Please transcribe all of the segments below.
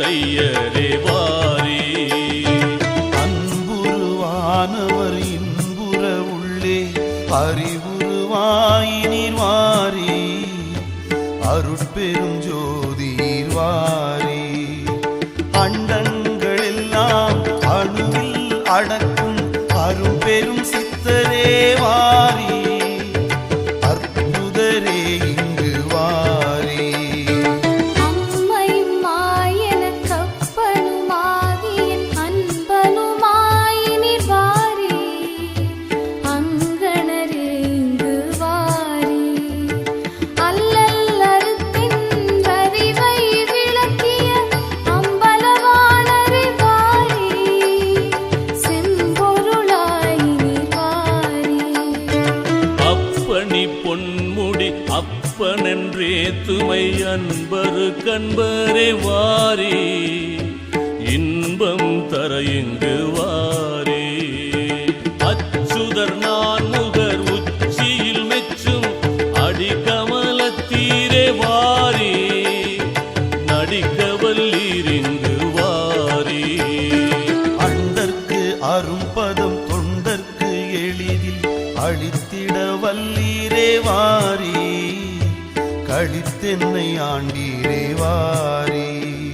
தையலே வாரி. அன்புருவானவர் இன்புற உள்ளே அறிவுருவாயினிர் வாரி. அருட்பெரும் அன்பரு கண்பரே வாரி இன்பம் தர இங்கு வாரி. அழைத்தென்னை ஆண்டீரே வாரீ.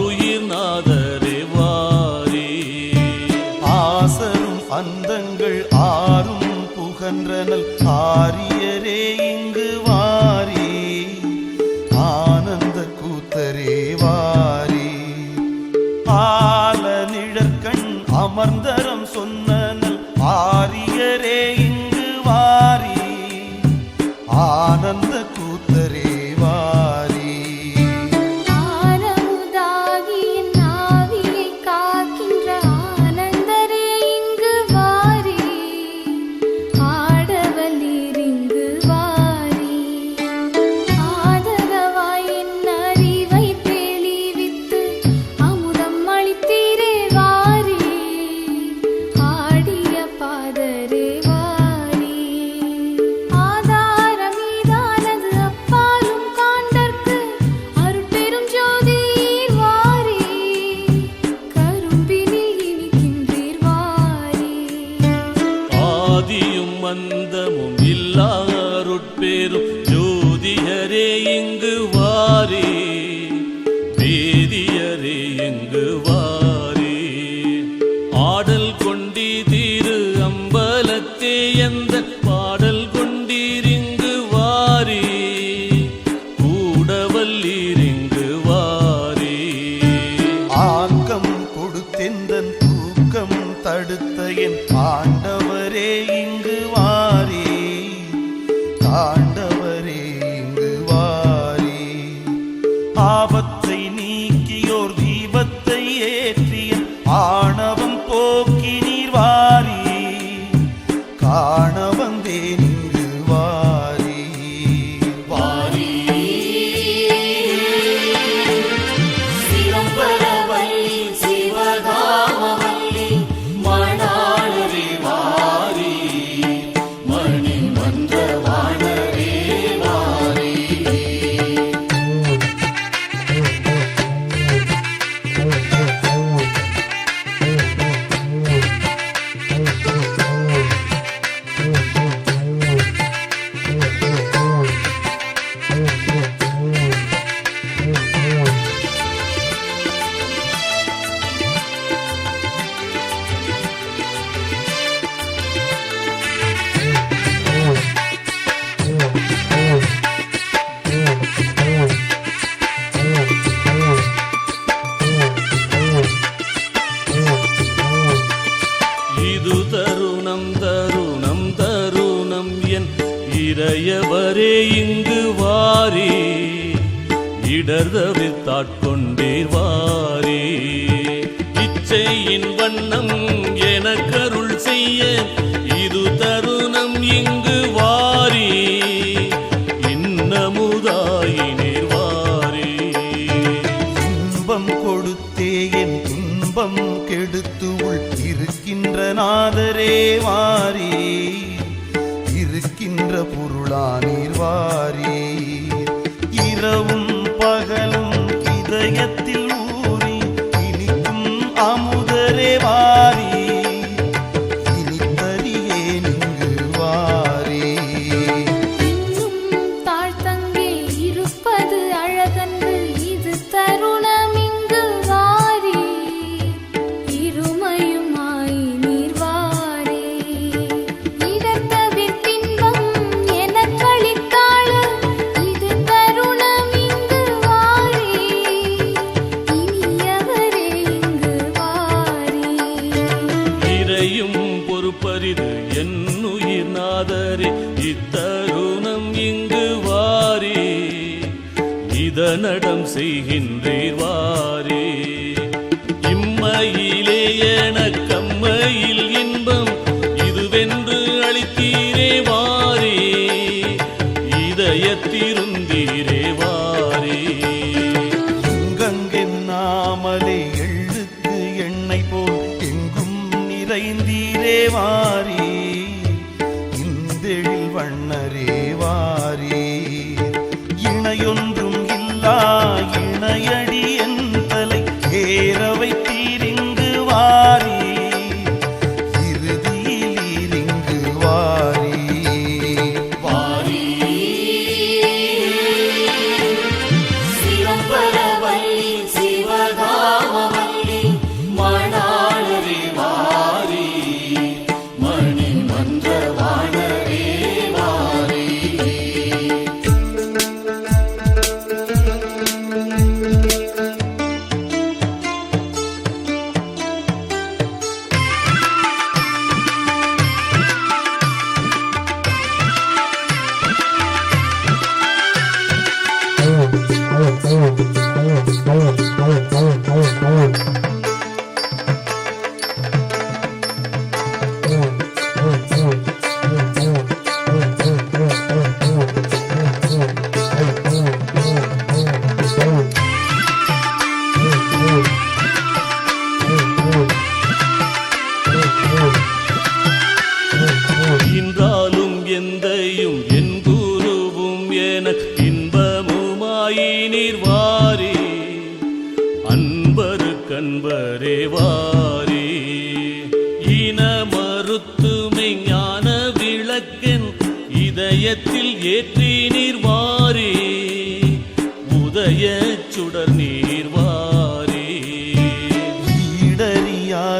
ஆருயிர் நாதரே வாரி. ஆசரும் அந்தங்கள் ஆறும் புகன்றனல் ஆரியரே இங்கு வாரி. ஆனந்த கூத்தரே வாரி. ஆல நிழற்கண் அமர்ந்தரம் சொன்ன தேவரே இங்கு வாரி. இடர்தவித்தாட்கொண்டீர் வாரி. இச்சையின் வண்ணம் பொருளா நீர் இரவு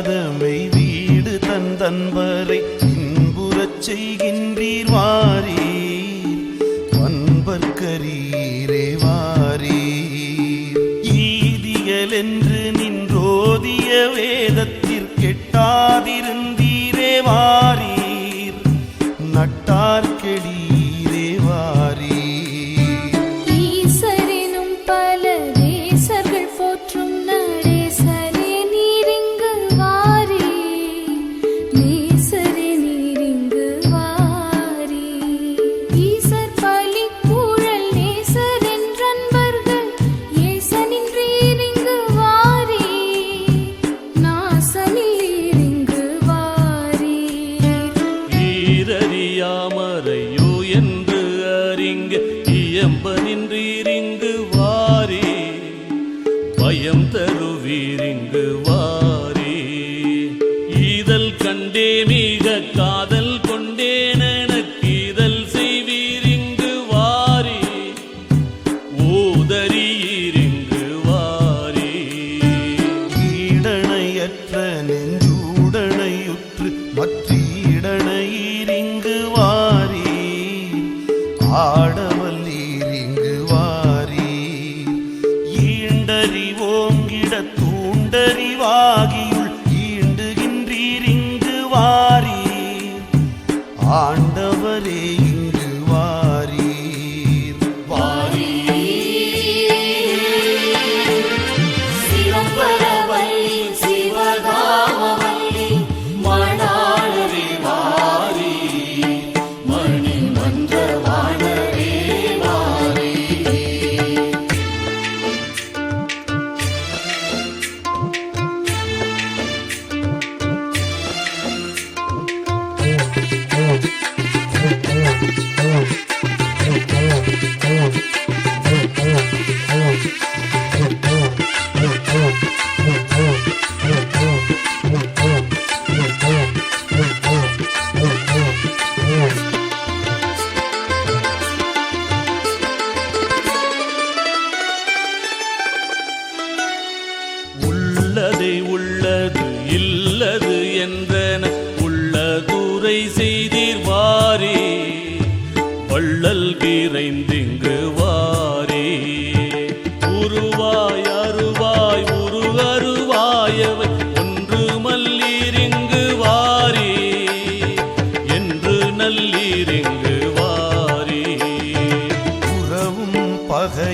பாதமை வீடு தந்தன்பரை இன்புறச் செய்கின்றீர் வாரி எங்கிட தூண்டறிவாகியுள் ஈண்டுகின்றீர் இங்கு வாரி ஆண்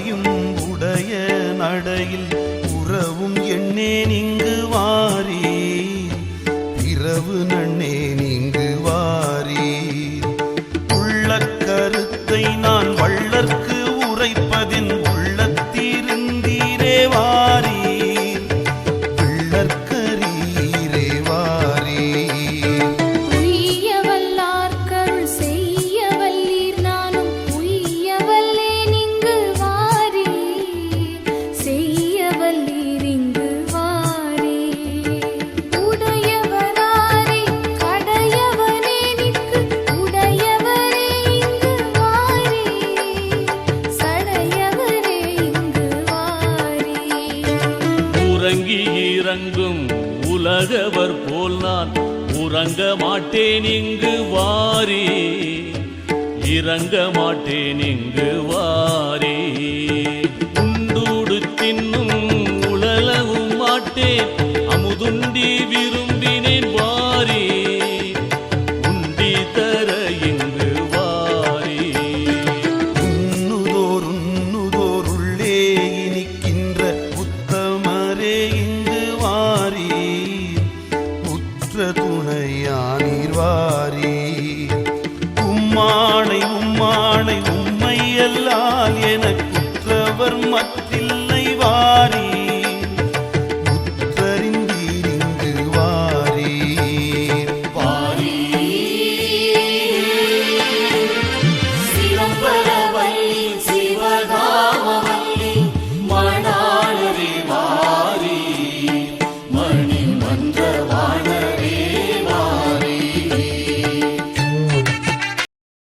உடையும் உடைய நடையில் உறவும் எண்ணே நீங்கு வாரி. இரவு நண்ணே நீங்கு வாரி. உள்ள கருத்தை நான் வள்ளற்கு இறங்க மாட்டேன் இங்கு வா. தலைமை உன்